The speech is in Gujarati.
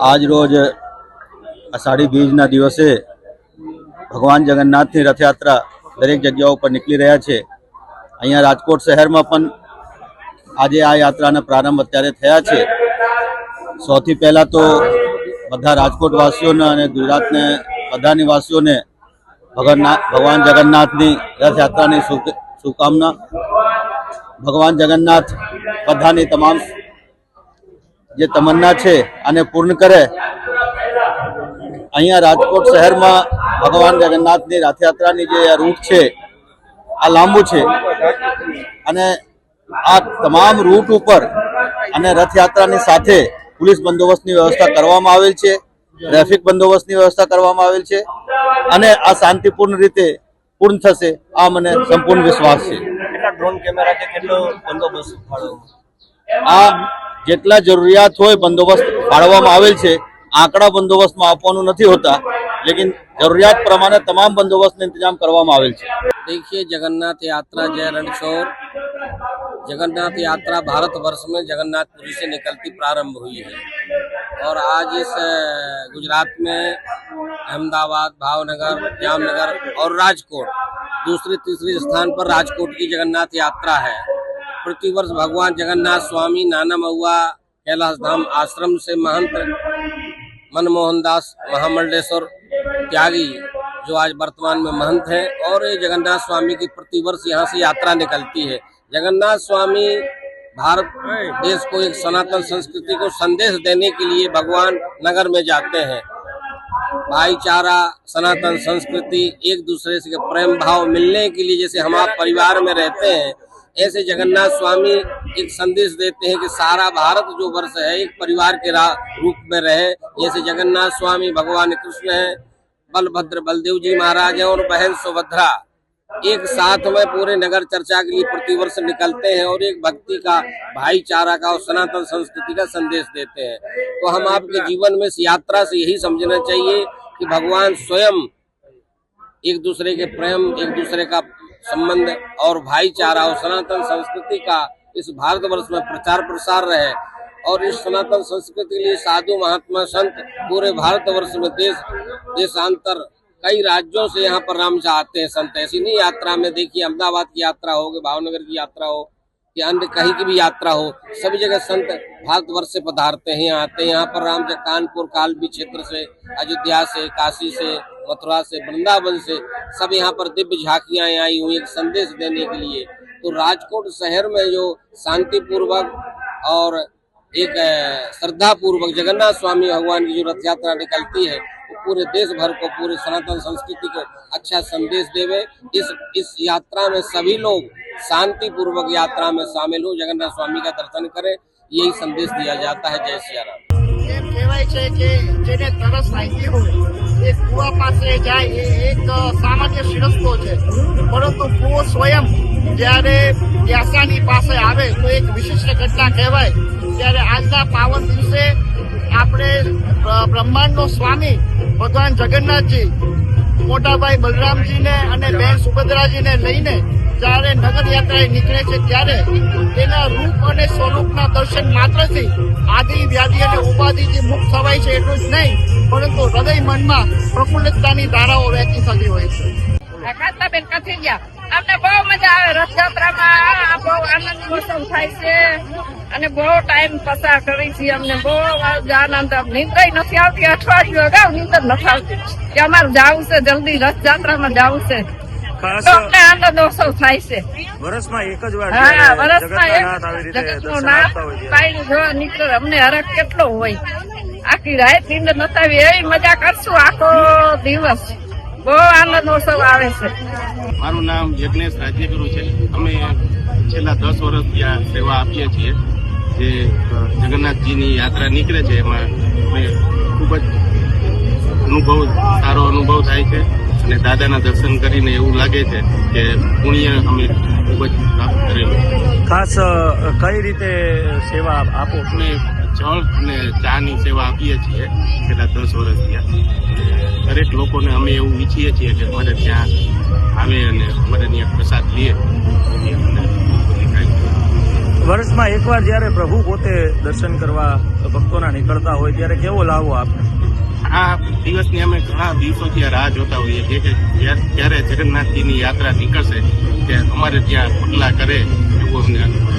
આજ રોજ અષાઢી બીજના દિવસે ભગવાન જગન્નાથની રથયાત્રા દરેક જગ્યાઓ પર નીકળી રહ્યા છે. અહીંયા રાજકોટ શહેરમાં પણ આજે આ યાત્રાના પ્રારંભ અત્યારે થયા છે. સૌથી પહેલાં તો બધા રાજકોટ વાસીઓને અને ગુજરાતને, બધા નિવાસીઓને ભગવાન ભગવાન જગન્નાથની રથયાત્રાની શુભ- શુભકામના. ભગવાન જગન્નાથ બધાની તમામ જે તમન્ના છે આને પૂર્ણ કરે અહીંયા રાજકોટ શહેરમાં ભગવાન જગન્નાથની રથયાત્રાની જે આ રૂટ છે આ લાંબુ છે. અને આ તમામ રૂટ ઉપર અને રથયાત્રાની સાથે પોલીસ બંદોબસ્તની વ્યવસ્થા કરવામાં આવેલ છે ટ્રાફિક બંદોબસ્તની વ્યવસ્થા કરવામાં આવેલ છે અને આ શાંતિપૂર્ણ રીતે પૂર્ણ થશે આ મને સંપૂર્ણ વિશ્વાસ છે. આ જેટલા જરૂરિયાત હોય બંદોબસ્ત ફાળવવામાં આવેલ છે આંકડા બંદોબસ્તમાં આપવાનું નથી હોતા લેકિન જરૂરિયાત પ્રમાણે તમામ બંદોબસ્તનો इंतजाम કરવામાં આવેલ છે देखिए जगन्नाथ यात्रा जय रणछोड़ जगन्नाथ यात्रा भारत वर्ष में जगन्नाथपुरी से निकलती प्रारंभ हुई है और आज इस अ, गुजरात में अहमदाबाद भावनगर जामनगर और राजकोट दूसरे तीसरे स्थान पर राजकोट की जगन्नाथ यात्रा है प्रतिवर्ष भगवान जगन्नाथ स्वामी, नाना महुआ, कैलाश धाम आश्रम से महंत मनमोहन दास महामंडलेश्वर त्यागी, जो आज वर्तमान में महंत हैं, और जगन्नाथ स्वामी की प्रतिवर्ष यहाँ से यात्रा निकलती है। जगन्नाथ स्वामी भारत देश को एक सनातन संस्कृति को संदेश देने के लिए भगवान नगर में जाते हैं। भाईचारा, सनातन संस्कृति, एक दूसरे से प्रेम भाव मिलने के लिए जैसे हम आप परिवार में रहते हैं ऐसे जगन्नाथ स्वामी एक संदेश देते हैं कि सारा भारत जो वर्ष है, एक परिवार के रूप में रहे। जैसे जगन्नाथ स्वामी भगवान कृष्ण है, बलभद्र बलदेव जी महाराज हैं और बहन सुभद्रा। एक साथ में पूरे नगर चर्चा के लिए प्रतिवर्ष निकलते हैं और एक भक्ति का, भाईचारा का और सनातन संस्कृति का संदेश देते हैं। तो हम आपके जीवन में इस यात्रा से यही समझना चाहिए कि भगवान स्वयं एक दूसरे के प्रेम, एक दूसरे का संबंध और भाईचारा और सनातन संस्कृति का इस भारतवर्ष में प्रचार प्रसार रहे और इस सनातन संस्कृति के लिए साधु महात्मा संत पूरे भारतवर्ष में देश, देशांतर कई राज्यों से यहाँ पर राम आते हैं संत। ऐसी नहीं यात्रा में देखिए, अहमदाबाद की यात्रा हो, भावनगर की यात्रा हो, या अन्य कहीं की भी यात्रा हो, सभी जगह संत भारतवर्ष से पधारते हैं, आते हैं। यहाँ पर राम कानपुर कालबी क्षेत्र से, अयोध्या से, काशी से मथुरा से, वृंदावन से सब यहाँ पर दिव्य झांकियाँ आई हुई एक संदेश देने के लिए। तो राजकोट शहर में जो शांतिपूर्वक और एक श्रद्धा पूर्वक जगन्नाथ स्वामी भगवान की जो रथ यात्रा निकलती है, वो तो पूरे देश भर को, पूरे सनातन संस्कृति को अच्छा संदेश देवे। इस इस यात्रा में सभी लोग शांति पूर्वक यात्रा में शामिल हो, जगन्नाथ स्वामी का दर्शन करें। यही संदेश दिया जाता है। जय सिया राम। છે કે જેને તરસ લાગી હોય, એ કુવા પાસે જાય, એ એક સામાન્ય શિરસ્તો છે. પરંતુ કુવો સ્વયં જ્યારે પ્યાસાની પાસે આવે, તો એક વિશિષ્ટ ઘટના કહેવાય. ત્યારે આજના પાવન દિવસે આપણે બ્રહ્માંડનો સ્વામી ભગવાન જગન્નાથજી, મોટાભાઈ બલરામજીને અને બેન સુભદ્રાજીને લઈને જ્યારે નગર યાત્રાએ નીકળે છે ત્યારે તેના રૂપ અને સ્વરૂપના દર્શન માત્રથી આદિ, વ્યાધિ અને ઉપાધિથી મુક્ત થવાય છે એટલું જ નહીં, પરંતુ હૃદય મનમાં પ્રફુલ્લતાની ધારાઓ વહેતી થતી હોય છે. ખાતાબેન કથી ગયા. અમને બહુ મજા આવે. રથયાત્રામાં બહુ આનંદ મોસમ થાય છે. અને બહુ ટાઈમ પસાર કરી છે અમને. બહુ આનંદ નીંદર નથી આવતી. અઠવાડિયું અગાઉ નીંદર નથી આવતી. કે અમારે જવું છે, જલ્દી રથયાત્રામાં જવું છે. ખાસ અમને આનંદ થાય છે? વર્ષમાં એક જ વાર હા વર્ષમાં આવી રીતે જગતનું દર્શન નામ આપતા હોય છે પાણી જોવા નીકળે. અમને હરખ કેટલો હોય? આખી રાત નીંદર નતાવી આવી એવી મજા કરશું આખો દિવસ. બહુ આનંદ ઉત્સવ આવે છે. મારું નામ યજ્ઞેશ રાજ્યગુરુ છે. અમે છેલ્લા દસ વર્ષ ત્યાં સેવા આપીએ છીએ. જે જગન્નાથજીની યાત્રા નીકળે છે એમાં અમે ખૂબ જ અનુભવ સારો અનુભવ થાય છે. અને દાદાના દર્શન કરીને એવું લાગે છે કે પુણ્ય અમે ખૂબ જ પ્રાપ્ત કરેલું. ખાસ કઈ રીતે સેવા આપો? અમે જળ અને ચાની સેવા આપીએ છીએ છેલ્લા દસ વર્ષથી આ. દરેક લોકોને અમે એવું ઈચ્છીએ છીએ કે અમારે ત્યાં આવે અને અમારે ત્યાં પ્રસાદ લે એવી અમને બધી કાંઈ વર્ષમાં એકવાર જ્યારે પ્રભુ પોતે દર્શન કરવા ભક્તોના નીકળતા હોય ત્યારે કેવો લાવો આપને? આ દિવસની અમે ઘણા દિવસોથી રાહ જોતા હોઈએ છીએ કે જ્યારે જગન્નાથજીની યાત્રા નીકળશે ત્યારે અમારે ત્યાં ખુલ્લા કરે એવું અમને